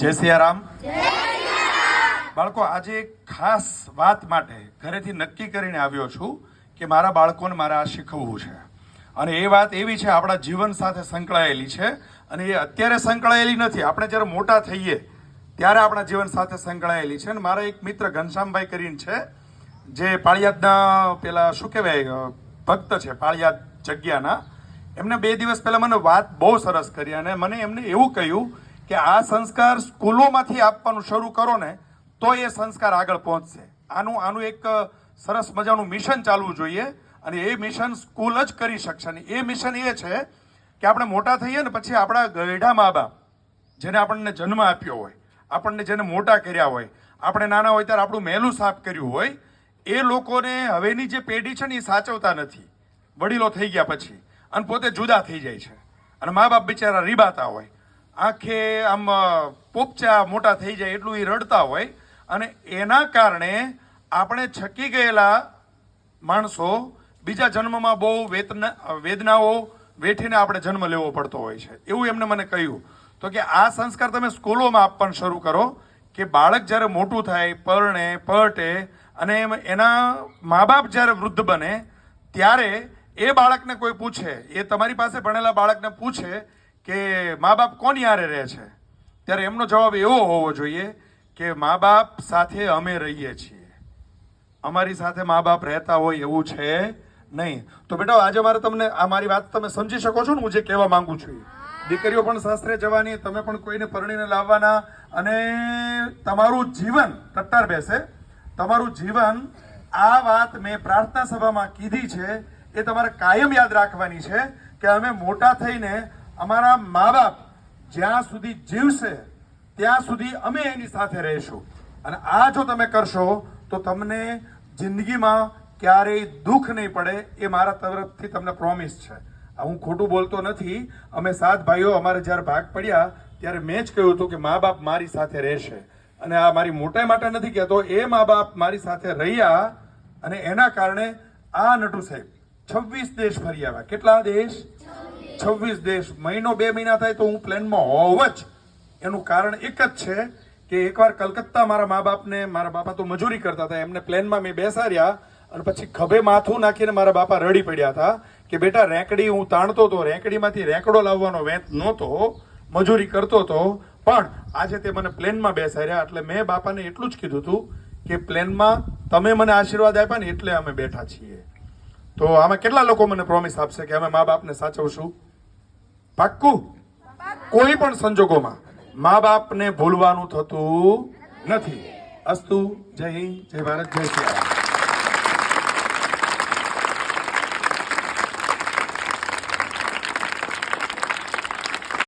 જય સિયારામ. બાળકો, આજે ખાસ વાત માટે ઘરેથી નક્કી કરીને આવ્યો છું કે મારા બાળકોને મારે આ શીખવવું છે. અને એ વાત એવી છે, આપણા જીવન સાથે સંકળાયેલી છે. અને એ અત્યારે સંકળાયેલી નથી. આપણે જ્યારે મોટા થઈએ, ત્યારે આપણા જીવન સાથે સંકળાયેલી છે. અને મારા એક મિત્ર ઘનશ્યામભાઈ કરીને છે, જે પાળિયાદના પેલા શું કહેવાય ભક્ત છે, પાળિયાદ જગ્યાના. એમને બે દિવસ પહેલા મને વાત બહુ સરસ કરી અને મને એમને એવું કહ્યું કે આ સંસ્કાર સ્કૂલોમાંથી આપવાનું શરૂ કરો ને, તો એ સંસ્કાર આગળ પહોંચશે. આનું આનું એક સરસ મજાનું મિશન ચાલવું જોઈએ અને એ મિશન સ્કૂલ જ કરી શકશે. ને એ મિશન એ છે કે આપણે મોટા થઈએ ને પછી આપણા ગયઢા મા બાપ જેને આપણને જન્મ આપ્યો હોય, આપણને જેને મોટા કર્યા હોય, આપણે નાના હોય ત્યારે આપણું મહેલું સાફ કર્યું હોય, એ લોકોને હવેની જે પેઢી છે ને એ સાચવતા નથી. વડીલો થઈ ગયા પછી અને પોતે જુદા થઈ જાય છે. અને મા બાપ બિચારા રીબાતા હોય. આંખે આમ પોપચા મોટા થઈ જાય એટલું એ રડતા હોય. અને એના કારણે આપણે છકી ગયેલા માણસો બીજા જન્મમાં બહુ વેતના વેદનાઓ વેઠીને આપણે જન્મ લેવો પડતો હોય છે. એવું એમને મને કહ્યું. તો કે આ સંસ્કાર તમે સ્કૂલોમાં આપવાનું શરૂ કરો કે બાળક જ્યારે મોટું થાય, પરણે પરટે અને એમ, એના મા બાપ જ્યારે વૃદ્ધ બને, ત્યારે એ બાળકને કોઈ પૂછે, એ તમારી પાસે ભણેલા બાળકને પૂછે કે મા બાપ કોની હારે રહે છે? ત્યારે એમનો જવાબ એવો હોવો જોઈએ કે મા બાપ સાથે અમે રહીએ છીએ. અમારી સાથે મા બાપ રહેતા હોય એવું છે નહીં. તો બેટા, આજે મારે તમને, આ મારી વાત તમે સમજી શકો છો ને, હું જે કહેવા માંગુ છું દીકરીઓ પણ શાસ્ત્રે જવાની, તમે પણ કોઈને પરણીને લાવવાના અને તમારું જીવન ટટ્ટાર બેસે. તમારું જીવન આ વાત મેં પ્રાર્થના સભામાં કીધી છે, એ તમારે કાયમ યાદ રાખવાની છે કે અમે મોટા થઈને અમારા મા બાપ જ્યાં સુધી જીવશે, ત્યાં સુધી અમે એની સાથે રહીશું. અને આ જો તમે કરશો, તો તમને જિંદગીમાં ક્યારેય દુઃખ નહીં પડે એ મારા તરફથી તમને પ્રોમિસ છે. હું ખોટું બોલતો નથી. અમે સાત ભાઈઓ અમારે જ્યારે ભાગ પડ્યા, ત્યારે મેં જ કહ્યું હતું કે મા બાપ મારી સાથે રહેશે. અને આ મારી મોટાઈ માટે નથી કહેતો, એ મા બાપ મારી સાથે રહ્યા અને એના કારણે આ નટુ સાહેબ છવ્વીસ દેશ ફરી આવ્યા. કેટલા દેશ? છવ્વીસ દેશ મહિનો બે મહિના થાય તો હું પ્લેનમાં હોવ જ. એનું કારણ એક જ છે કે એકવાર કલકત્તા મારા મા બાપને, મારા બાપા તો મજૂરી કરતા હતા, એમને પ્લેનમાં મેં બેસાડ્યા અને પછી ખભે માથું નાખીને મારા બાપા રડી પડ્યા હતા કે બેટા રેંકડી હું તાણતો હતો રેંકડીમાંથી રેંકડો લાવવાનો વેત નહોતો, મજૂરી કરતો હતો પણ આજે તે મને પ્લેનમાં બેસાડ્યા એટલે મેં બાપાને એટલું જ કીધું હતું કે પ્લેનમાં તમે મને આશીર્વાદ આપ્યા ને એટલે અમે બેઠા છીએ. તો આમાં કેટલા લોકો મને પ્રોમિસ આપશે કે અમે મા બાપને સાચવશું? પાક્કું? કોઈ પણ સંજોગોમાં મા બાપને ભૂલવાનું થતું નથી. અસ્તુ, જય હિન્દ, જય ભારત, જય શ્રી